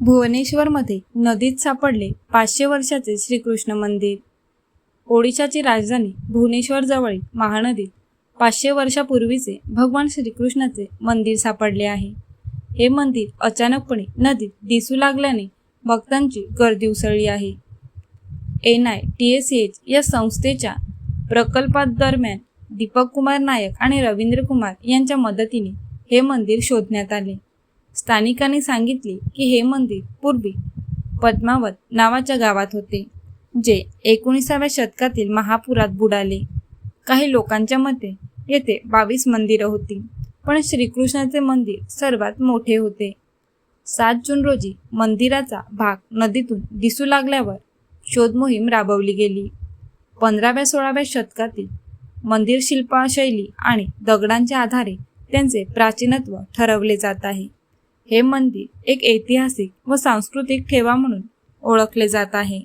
भुवनेश्वरमध्ये नदीत सापडले पाचशे वर्षाचे श्रीकृष्ण मंदिर. ओडिशाची राजधानी भुवनेश्वरजवळील महानदीत पाचशे वर्षापूर्वीचे भगवान श्रीकृष्णाचे मंदिर सापडले आहे. हे मंदिर अचानकपणे नदीत दिसू लागल्याने भक्तांची गर्दी उसळली आहे. N I T S H या संस्थेच्या प्रकल्पादरम्यान दीपक कुमार नायक आणि रवींद्र कुमार यांच्या मदतीने हे मंदिर शोधण्यात आले. स्थानिकांनी सांगितले की हे मंदिर पूर्वी पद्मावत नावाच्या गावात होते जे एकोणीसाव्या शतकातील महापुरात बुडाले. काही लोकांच्या मते येथे बावीस मंदिरं होती पण श्रीकृष्णाचे मंदिर सर्वात मोठे होते. सात जून रोजी मंदिराचा भाग नदीतून दिसू लागल्यावर शोध मोहीम राबवली गेली. पंधराव्या सोळाव्या शतकातील मंदिर शिल्पशैली आणि दगडांच्या आधारे त्यांचे प्राचीनत्व ठरवले जात आहे. हे मंदिर एक ऐतिहासिक व सांस्कृतिक ठेवा म्हणून ओळखले जात आहे.